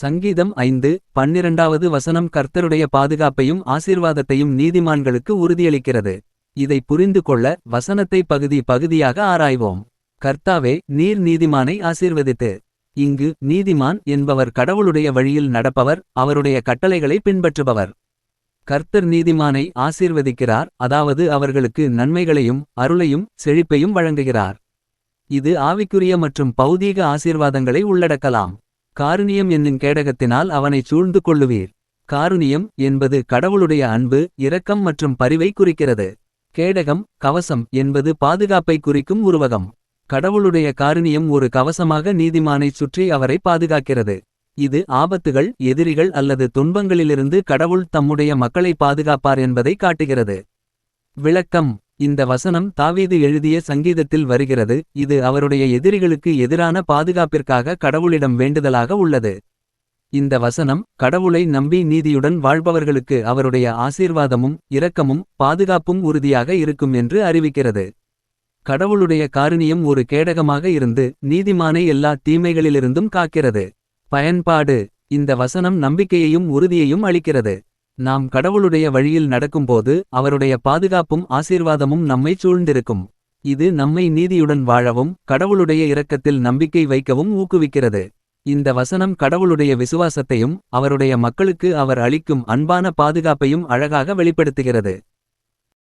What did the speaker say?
சங்கீதம் ஐந்து பன்னிரண்டாவது வசனம் கர்த்தருடைய பாதுகாப்பையும் ஆசீர்வாதத்தையும் நீதிமான்களுக்கு உறுதியளிக்கிறது. இதை புரிந்து கொள்ள வசனத்தை பகுதி பகுதியாக ஆராய்வோம். கர்த்தாவே நீர் நீதிமானை ஆசீர்வதித்து. இங்கு நீதிமான் என்பவர் கடவுளுடைய வழியில் நடப்பவர் அவருடைய கட்டளைகளை பின்பற்றுபவர். கர்த்தர் நீதிமானை ஆசீர்வதிக்கிறார் அதாவது அவர்களுக்கு நன்மைகளையும் அருளையும் செழிப்பையும் வழங்குகிறார். இது ஆவிக்குரிய மற்றும் பௌதீக ஆசீர்வாதங்களை உள்ளடக்கலாம். காருணியம் என்னும் கேடகத்தினால் அவனைச் சூழ்ந்து கொள்ளுவீர். காருணியம் என்பது கடவுளுடைய அன்பு இரக்கம் மற்றும் பரிவை குறிக்கிறது. கேடகம் கவசம் என்பது பாதுகாப்பை குறிக்கும் உருவகம். கடவுளுடைய காருணியம் ஒரு கவசமாக நீதிமானைச் சுற்றி அவரை பாதுகாக்கிறது. இது ஆபத்துகள் எதிரிகள் அல்லது துன்பங்களிலிருந்து கடவுள் தம்முடைய மக்களை பாதுகாப்பார் என்பதை காட்டுகிறது. விளக்கம் இந்த வசனம் தாவீது எழுதிய சங்கீதத்தில் வருகிறது இது அவருடைய எதிரிகளுக்கு எதிரான பாதுகாப்பிற்காக கடவுளிடம் வேண்டுதலாக உள்ளது. இந்த வசனம் கடவுளை நம்பி நீதியுடன் வாழ்பவர்களுக்கு அவருடைய ஆசீர்வாதமும் இரக்கமும் பாதுகாப்பும் உறுதியாக இருக்கும் என்று அறிவிக்கிறது. கடவுளுடைய காருணியம் ஒரு கேடகமாக இருந்து நீதிமானை எல்லா தீமைகளிலிருந்தும் காக்கிறது. பயன்பாடு இந்த வசனம் நம்பிக்கையையும் உறுதியையும் அளிக்கிறது. நாம் கடவுளுடைய வழியில் நடக்கும்போது அவருடைய பாதுகாப்பும் ஆசீர்வாதமும் நம்மை சூழ்ந்திருக்கும். இது நம்மை நீதியுடன் வாழவும் கடவுளுடைய இரக்கத்தில் நம்பிக்கை வைக்கவும் ஊக்குவிக்கிறது. இந்த வசனம் கடவுளுடைய விசுவாசத்தையும் அவருடைய மக்களுக்கு அவர் அளிக்கும் அன்பான பாதுகாப்பையும் அழகாக வெளிப்படுத்துகிறது.